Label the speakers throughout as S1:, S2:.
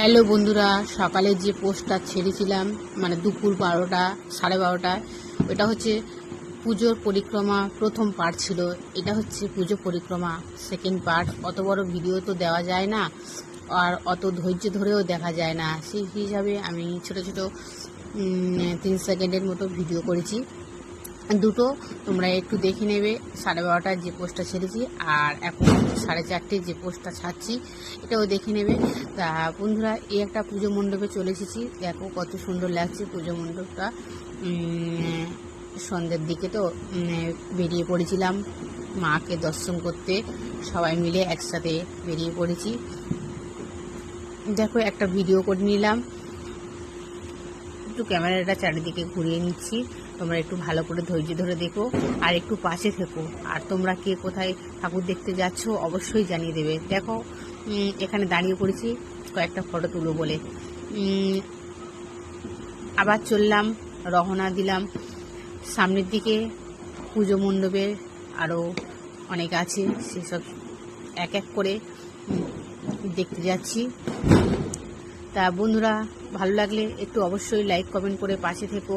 S1: Hello বন্ধুরা, সকালে যে পোস্টটা ছেড়েছিলাম মানে দুপুর বারোটা, সাড়ে বারোটায় ওটা হচ্ছে পুজোর পরিক্রমা প্রথম পার্ট ছিল। এটা হচ্ছে পুজো পরিক্রমা সেকেন্ড পার্ট অত বড় ভিডিও তো দেওয়া যায় না, আর অত ধৈর্য ধরেও দেখা যায় না। সেই হিসাবে আমি ছোট ছোট তিন সেকেন্ডের মতো ভিডিও করেছি। দুটো, তোমরা একটু দেখে নেবে। সাড়ে বারোটার যে পোস্টটা ছেড়েছি, আর এখন সাড়ে চারটে যে পোস্টটা ছাড়ছি, এটাও দেখে নেবে। তা বন্ধুরা, এই একটা পুজো মণ্ডপে চলে এসেছি। দেখো কত সুন্দর লাগছে পুজো মণ্ডপটা। সন্ধ্যের দিকে তো বেরিয়ে পড়েছিলাম মাকে দর্শন করতে। সবাই মিলে একসাথে বেরিয়ে পড়েছি। দেখো একটা ভিডিও করে নিলাম। একটু ক্যামেরাটা চারিদিকে ঘুরিয়ে নিচ্ছি। তোমরা একটু ভালো করে ধৈর্য ধরে দেখো আর একটু পাশে থেকো। আর তোমরা কে কোথায় ঠাকুর দেখতে যাচ্ছ অবশ্যই জানিয়ে দেবে। দেখো এখানে দাঁড়িয়ে পড়েছি, কয়েকটা ফটো তুলো বলে। আবার চললাম রহনা দিলাম। সামনের দিকে পুজো মণ্ডপে আরও অনেক আছে, সেসব এক এক করে দেখতে যাচ্ছি। তা বন্ধুরা, ভালো লাগলে একটু অবশ্যই লাইক কমেন্ট করে পাশে থেকো।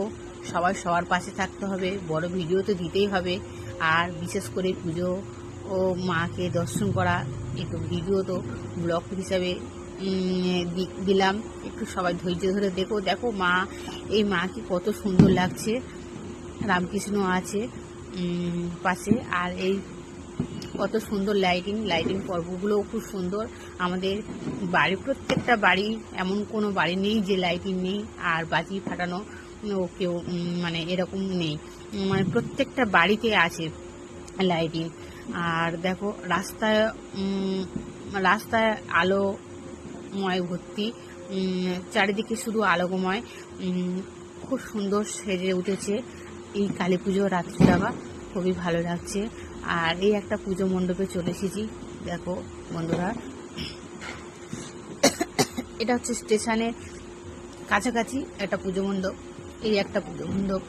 S1: সবাই সবার পাশে থাকতে হবে, বড় ভিডিও তো দিতেই হবে। আর বিশেষ করে পুজো ও মাকে দর্শন করা একটু ভিডিও তো ব্লগ হিসাবে দিলাম। একটু সবাই ধৈর্য ধরে দেখো। দেখো মা, এই মাকে কত সুন্দর লাগছে। রামকৃষ্ণ আছে পাশে। আর এই কত সুন্দর লাইটিং লাইটিং পর্বগুলোও খুব সুন্দর। আমাদের বাড়ি, প্রত্যেকটা বাড়ি, এমন কোনো বাড়ি নেই যে লাইটিং নেই, আর বাজি ফাটানো কেউ মানে এরকম নেই। মানে প্রত্যেকটা বাড়িতে আছে লাইটিং আর দেখো, রাস্তায় রাস্তায় আলোময় ভর্তি। চারিদিকে শুধু আলোকময়। খুব সুন্দর সেজে উঠেছে। এই কালী পুজো রাত্রিটা খুবই ভালো লাগছে। আর এই একটা পুজো মণ্ডপে চলে এসেছি। দেখো, বন্ধুরা। এটা হচ্ছে স্টেশনের কাছাকাছি একটা পুজো মণ্ডপ। এই একটা পুজো মণ্ডপ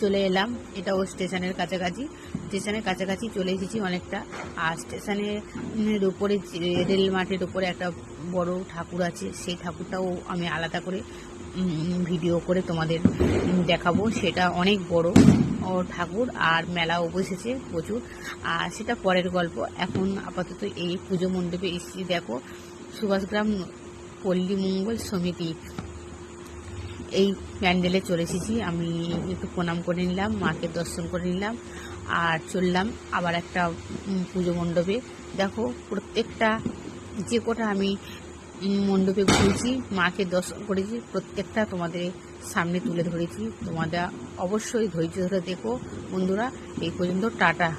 S1: চলে এলাম। এটাও স্টেশনের কাছাকাছি। স্টেশনের কাছাকাছি চলে এসেছি অনেকটা। আর স্টেশনের উপরে রেল মাঠের উপরে একটা বড় ঠাকুর আছে, সেই ঠাকুরটাও আমি আলাদা করে ভিডিও করে তোমাদের দেখাবো। সেটা অনেক বড়। ঠাকুর আর মেলাও বসেছে প্রচুর। আর সেটা পরের গল্প। এখন আপাতত এই পুজো মণ্ডপে এসেছি। দেখো, সুভাষগ্রাম পল্লী মঙ্গল সমিতি। এই প্যান্ডেলে চলে এসেছি। আমি একটু প্রণাম করে নিলাম, মাকে দর্শন করে নিলাম আর চললাম আবার একটা পুজো মণ্ডপে। দেখো, প্রত্যেকটা যে কটা আমি মণ্ডপে ঘুরেছি মাকে দর্শন করেছি, প্রত্যেকটা তোমাদের সামনে তুলে ধরেছি। তোমাদের অবশ্যই ধৈর্য ধরে দেখো। বন্ধুরা, এই পর্যন্ত, টাটা।